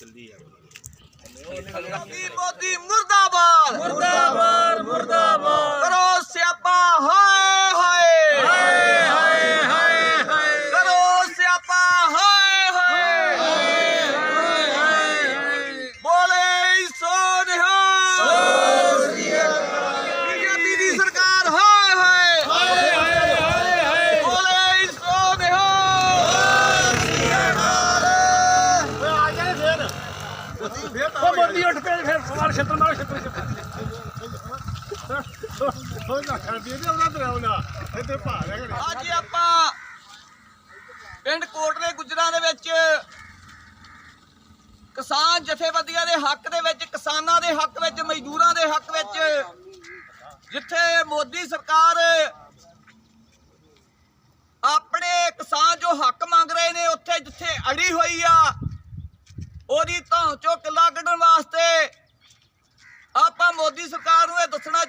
ਮੋਦੀ ਮੋਦੀ ਮੁਰਦਾਬਾਦ ਮੁਰਦਾਬਾਦ ਉਹ ਮੋਦੀ ਉੱਠ ਕੇ ਫਿਰ ਸਵਾਲ ਛੇਤਰ ਮਾਰੋ ਛੇਤਰ ਛੇਤਰ ਅੱਜ ਆਪਾਂ ਪਿੰਡ ਕੋਟਲੇ ਗੁਜਰਾਂ ਦੇ ਵਿੱਚ ਕਿਸਾਨ ਜਥੇਬੰਦੀਆਂ ਦੇ ਹੱਕ ਦੇ ਵਿੱਚ ਕਿਸਾਨਾਂ ਦੇ ਹੱਕ ਵਿੱਚ ਮਜ਼ਦੂਰਾਂ ਦੇ ਹੱਕ ਵਿੱਚ ਜਿੱਥੇ ਮੋਦੀ ਸਰਕਾਰ ਆਪਣੇ ਕਿਸਾਨ ਜੋ ਹੱਕ ਮੰਗ ਰਹੇ ਨੇ ਉੱਥੇ ਜਿੱਥੇ ਅੜੀ ਹੋਈ ਆ ਉਹਦੀ ਧੌਂ ਚੋਂ ਲੱਗਣ ਵਾਸਤੇ ਆਪਾਂ ਮੋਦੀ ਸਰਕਾਰ ਨੂੰ ਇਹ ਦੱਸਣਾ